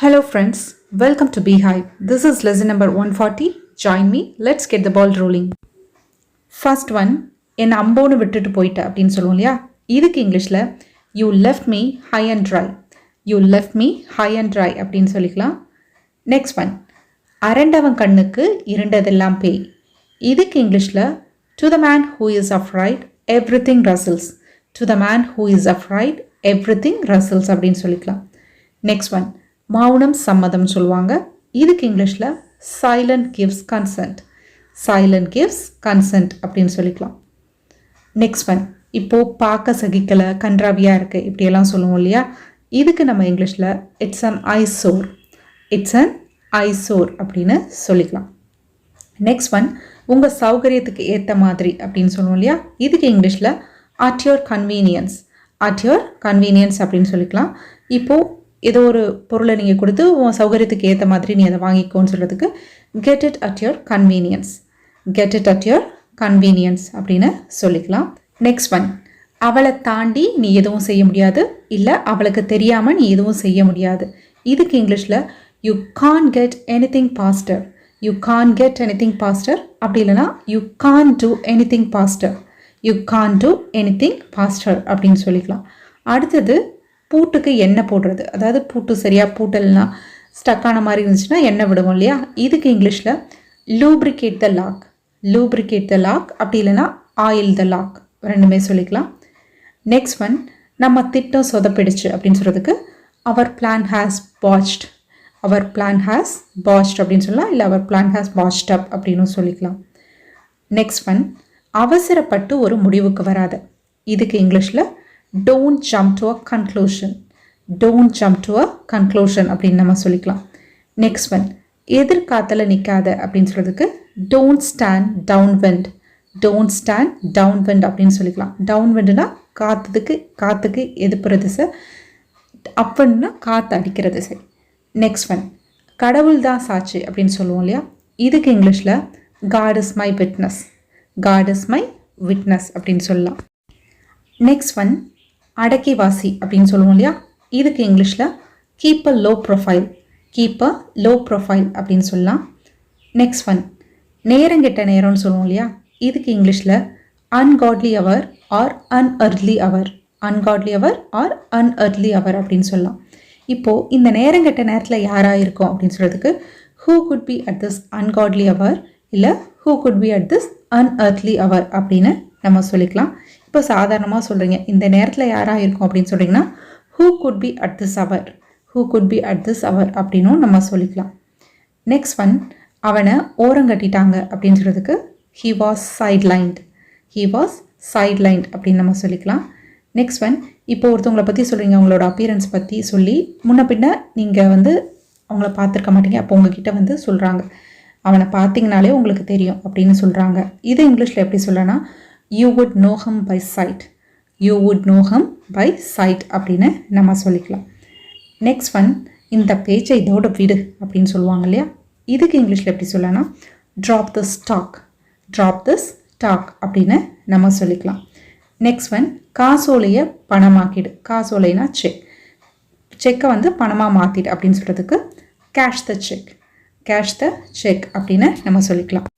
Hello friends, welcome to Beehive. This is lesson number 140. Join me. Let's get the ball rolling. First one என்னை அம்போன்னு விட்டுட்டு போயிட்ட அப்படின்னு சொல்லுவோம் இல்லையா இதுக்கு இங்கிலீஷில் you left me high and dry you left me high and dry அப்படின்னு சொல்லிக்கலாம் நெக்ஸ்ட் ஒன் அரண்டவன் கண்ணுக்கு இருண்டதெல்லாம் பேய் இதுக்கு இங்கிலீஷில் to the man who is afraid everything rustles to the man who is afraid everything rustles அப்படின்னு சொல்லிக்கலாம் நெக்ஸ்ட் ஒன் மௌனம் சம்மதம் சொல்லுவாங்க. இதுக்கு இங்கிலீஷில் silent gives consent silent gives consent அப்படின்னு சொல்லிக்கலாம். நெக்ஸ்ட் ஒன் இப்போது பார்க்க சகிக்கலை கன்றாவியாக இருக்குது இப்படியெல்லாம் சொல்லுவோம் இல்லையா? இதுக்கு நம்ம இங்கிலீஷில் it's an eyesore it's an eyesore அப்படின்னு சொல்லிக்கலாம். நெக்ஸ்ட் ஒன் உங்கள் சௌகரியத்துக்கு ஏற்ற மாதிரி அப்படின்னு சொல்லுவோம் இல்லையா? இதுக்கு இங்கிலீஷில் at your convenience at your convenience அப்படின்னு சொல்லிக்கலாம். இப்போது ஏதோ ஒரு பொருளை நீங்கள் கொடுத்து உன் சௌகரியத்துக்கு ஏற்ற மாதிரி நீ அதை வாங்கிக்கோன்னு சொல்கிறதுக்கு get it at your convenience get it at your convenience அப்படின்னு சொல்லிக்கலாம். நெக்ஸ்ட் ஒன் அவளை தாண்டி நீ எதுவும் செய்ய முடியாது. இல்லை அவளுக்கு தெரியாமல் நீ எதுவும் செய்ய முடியாது. இதுக்கு இங்கிலீஷில் you can get anything faster you can get anything faster அப்படி இல்லைனா you can do anything faster you can do anything faster அப்படின்னு சொல்லிக்கலாம். அடுத்தது பூட்டுக்கு எண்ணெய் போடுறது. அதாவது பூட்டு சரியாக பூட்டல்னா ஸ்டக்கான மாதிரி இருந்துச்சுன்னா எண்ணெய் விடுவோம் இல்லையா? இதுக்கு இங்கிலீஷில் lubricate the lock lubricate the lock அப்படி இல்லைன்னா ஆயில் த லாக் ரெண்டுமே சொல்லிக்கலாம். நெக்ஸ்ட் ஒன் நம்ம திட்டம் சொதப்பிடுச்சு அப்படின்னு சொல்கிறதுக்கு our plan has bust our plan has bust அப்படின்னு சொல்லலாம். இல்லை our plan has bust up அப்படின்னு சொல்லிக்கலாம். நெக்ஸ்ட் ஒன் அவசரப்பட்டு ஒரு முடிவுக்கு வராது. இதுக்கு இங்கிலீஷில் don't jump to a conclusion don't jump to a conclusion அப்படின்னு நம்ம சொல்லிக்கலாம். நெக்ஸ்ட் ஒன் எதிர்காத்தில் நிற்காத அப்படின்னு சொல்கிறதுக்கு don't stand down wind don't stand down wind அப்படின்னு சொல்லிக்கலாம். டவுன் வெண்டுனா காற்றுக்கு காற்றுக்கு எதிர்ப்புற திசை. அப்பன்னா காற்று அடிக்கிற திசை. நெக்ஸ்ட் ஒன் கடவுள் தான் சாட்சி அப்படின்னு சொல்லுவோம் இல்லையா? இதுக்கு இங்கிலீஷில் God is my witness God is my witness அப்படின்னு சொல்லலாம். நெக்ஸ்ட் ஒன் அடக்கி வாசி அப்படின்னு சொல்லுவோம் இல்லையா? இதுக்கு இங்கிலீஷில் keep a low profile keep a low profile அப்படின்னு சொல்லலாம். நெக்ஸ்ட் ஒன் நேரங்கெட்ட நேரம்னு சொல்லுவோம் இல்லையா? இதுக்கு இங்கிலீஷில் ungodly hour or unearthly hour ungodly hour or unearthly hour அப்படின்னு சொல்லலாம். இப்போது இந்த நேரங்கெட்ட நேரத்தில் யாராக இருக்கும் அப்படின்னு சொல்கிறதுக்கு who could be at this ungodly hour இல்லை who could be at this unearthly hour அப்படின்னு நம்ம சொல்லிக்கலாம். இப்போ சாதாரணமாக சொல்கிறீங்க இந்த நேரத்தில் யாராக இருக்கும் அப்படின்னு சொல்கிறீங்கன்னா who could be at this hour who could be at this hour அப்படின்னும் நம்ம சொல்லிக்கலாம். நெக்ஸ்ட் ஒன் அவனை ஓரங்கட்டிட்டாங்க அப்படின்னு சொல்கிறதுக்கு he was sidelined he was sidelined அப்படின்னு நம்ம சொல்லிக்கலாம். நெக்ஸ்ட் ஒன் இப்போ ஒருத்தவங்களை பற்றி சொல்கிறீங்க அவங்களோட அப்பியரன்ஸ் பற்றி சொல்லி முன்ன பின்ன நீங்கள் வந்து அவங்கள பார்த்துருக்க மாட்டீங்க. அப்போ உங்ககிட்ட வந்து சொல்கிறாங்க அவனை பார்த்தீங்கனாலே உங்களுக்கு தெரியும் அப்படின்னு சொல்கிறாங்க இது இங்கிலீஷில் எப்படி சொல்லனா you would know him by sight you would know him by sight அப்படின்னு நம்ம சொல்லிக்கலாம். நெக்ஸ்ட் ஒன் இந்த பேச்சை இதோட விடு அப்படின்னு சொல்லுவாங்க இல்லையா? இதுக்கு இங்கிலீஷில் எப்படி சொல்லலாம் drop the stock drop the stock அப்படின்னு நம்ம சொல்லிக்கலாம். நெக்ஸ்ட் ஒன் காசோலையை பணமாக்கிடு. காசோலைனா செக் செக்கை வந்து பணமாக மாற்றிடு அப்படின்னு சொல்கிறதுக்கு cash the cheque cash the cheque அப்படின்னு நம்ம சொல்லிக்கலாம்.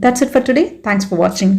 That's it for today thanks for வாட்சிங்